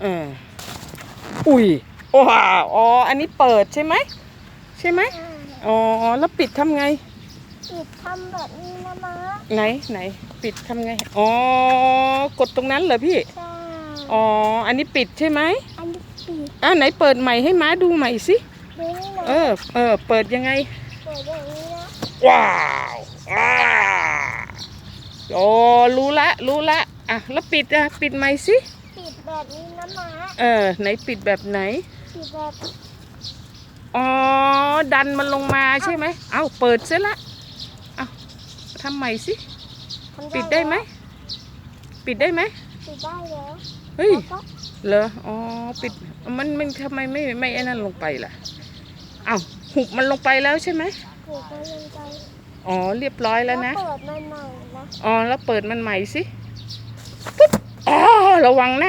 เอออุ้ยว้าวอ๋ออันนี้เปิดใช่ไหมใช่ไหมอ่าอ๋อแล้วปิดทำไง ปิดทำแบบนี้นะมะไหนไหน ปิดทำไงอ๋อกดตรงนั้นเหรอพี่ใช่อ๋ออันนี้ปิดใช่ไหมอันนี้ปิดอะไหนเปิดใหม่ให้ม้าดูใหม่สิดูนี่นะเออเออเปิดยังไงเปิดอย่างนี้นะว้าวว้าวโอ้รู้ละรู้ละอะแล้วปิดอะปิดใหม่สิ ปิดแบบนี้นะมะเออ ไหนปิดแบบไหน ปิดแบบอ๋อ ดันมันลงมาใช่ไหม เอาเปิดเสียละ เอาทำใหม่สิ ทำปิดได้ไหม ปิดได้ไหม ปิดได้แล้วเฮ้ย แล้วก็เหรอ อ๋อ ปิด มันมันทำไมไม่ไม่ไอ้นั่นลงไปล่ะ เอาหุบมันลงไปแล้วใช่ไหมปิดไปยังไงอ๋อ เรียบร้อยแล้วนะ เปิดใหม่ๆนะ อ๋อ แล้วเปิดมันใหม่สิปุ๊บอ๋อ ระวังนะ